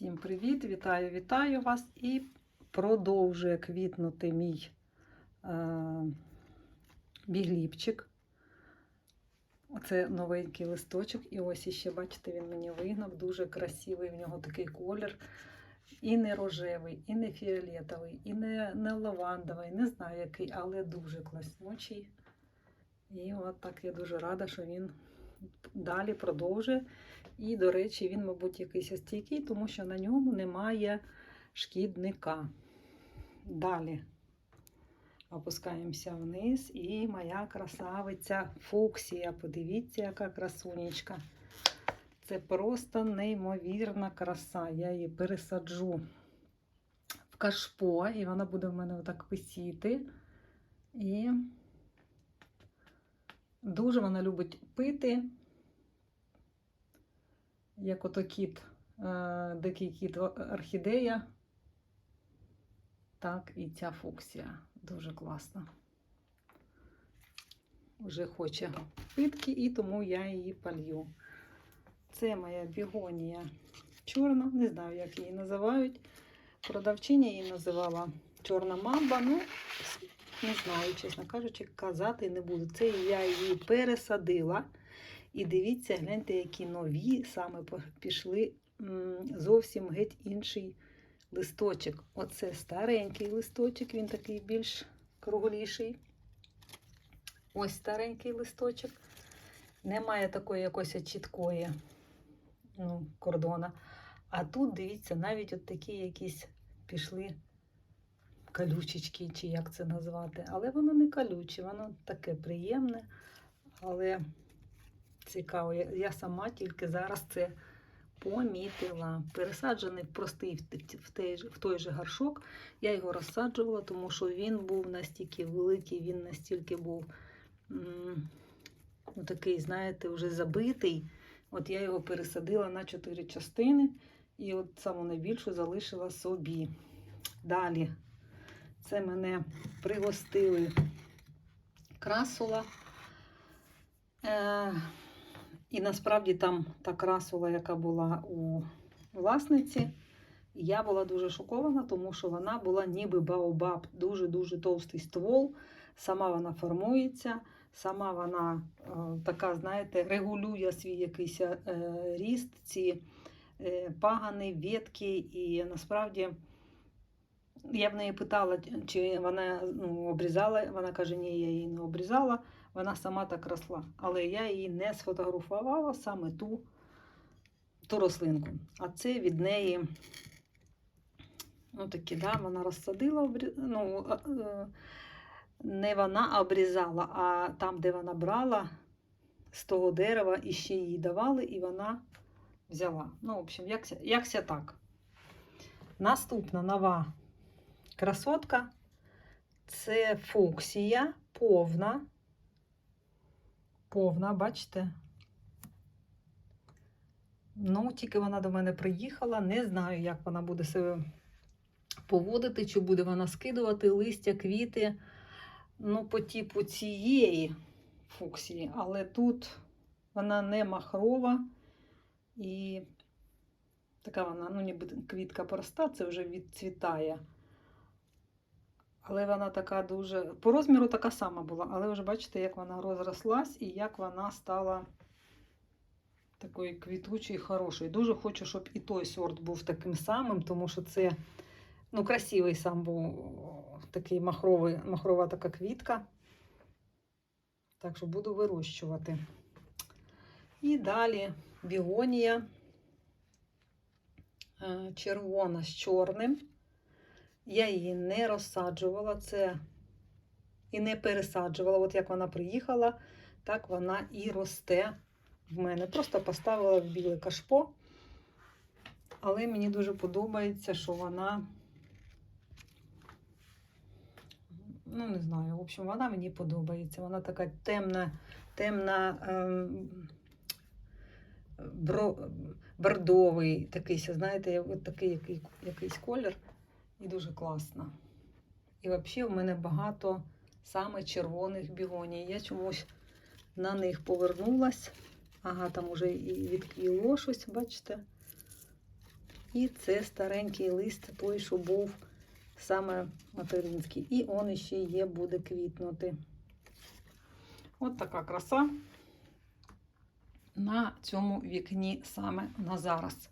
Всім привіт! Вітаю, вітаю вас! І продовжує квітнути мій е, бігліпчик. Оце новенький листочок. І ось іще, бачите, він мені вигнав. Дуже красивий в нього такий колір. І не рожевий, і не фіолетовий, і не, не лавандовий, не знаю який, але дуже класнючий. І от так я дуже рада, що він далі продовжує. І, до речі, він, мабуть, якийсь стійкий, тому що на ньому немає шкідника. Далі опускаємося вниз, і моя красавиця Фуксія. Подивіться, яка красунечка. Це просто неймовірна краса. Я її пересаджу в кашпо, і вона буде в мене отак висіти. І дуже вона любить пити як ото кіт, е, дикий кіт орхідея. Так, і ця фуксія. Дуже класна. Вже хоче питки, і тому я її палью. Це моя бігонія чорна, не знаю, як її називають. Продавчиня її називала Чорна мамба. Ну, не знаю, чесно кажучи, казати не буду. Це я її пересадила. І дивіться, гляньте, які нові саме пішли зовсім геть інший листочок. Оце старенький листочок, він такий більш кругліший. Ось старенький листочок. Немає такої якоїсь чіткої ну, кордона. А тут, дивіться, навіть от такі якісь пішли калючечки, чи як це назвати. Але воно не калюче, воно таке приємне. Але цікаво. Я, сама тільки зараз це помітила. Пересаджений простий в, той, в той же горшок. Я його розсаджувала, тому що він був настільки великий, він настільки був ну, такий, знаєте, вже забитий. От я його пересадила на чотири частини і от саму найбільшу залишила собі. Далі це мене пригостили красула. Е і насправді там та красула, яка була у власниці, я була дуже шокована, тому що вона була ніби баобаб, дуже-дуже товстий ствол. Сама вона формується, сама вона е, така, знаєте, регулює свій якийсь е, ріст, ці е, пагани, ветки. І насправді я в неї питала, чи вона ну, обрізала. Вона каже, ні, я її не обрізала вона сама так росла. Але я її не сфотографувала саме ту ту рослинку. А це від неї, ну такі, да, вона розсадила, ну, не вона обрізала, а там, де вона брала з того дерева, і ще їй давали, і вона взяла. Ну, в общем, якся, якся так. Наступна нова красотка це фуксія повна повна, бачите? Ну, тільки вона до мене приїхала. Не знаю, як вона буде себе поводити, чи буде вона скидувати листя, квіти. Ну, по типу цієї фуксії. Але тут вона не махрова і така вона, ну, ніби квітка проста, це вже відцвітає. Але вона така дуже. По розміру така сама була, але вже бачите, як вона розрослась і як вона стала такою квітучою і хорошою. Дуже хочу, щоб і той сорт був таким самим, тому що це ну, красивий сам був такий махровий, махрова така квітка. Так що буду вирощувати. І далі бігонія е, червона з чорним. Я її не розсаджувала це і не пересаджувала. От як вона приїхала, так вона і росте в мене. Просто поставила в біле кашпо, але мені дуже подобається, що вона, ну, не знаю, в общем, вона мені подобається. Вона така темна, темна. Ем, бро, бордовий, такий, знаєте, от такий який, якийсь колір. І дуже класно. І взагалі в мене багато саме червоних бігоній. Я чомусь на них повернулась. Ага, там уже і відквіло щось, бачите? І це старенький лист, той, що був саме материнський. І он іще є, буде квітнути. От така краса на цьому вікні саме на зараз.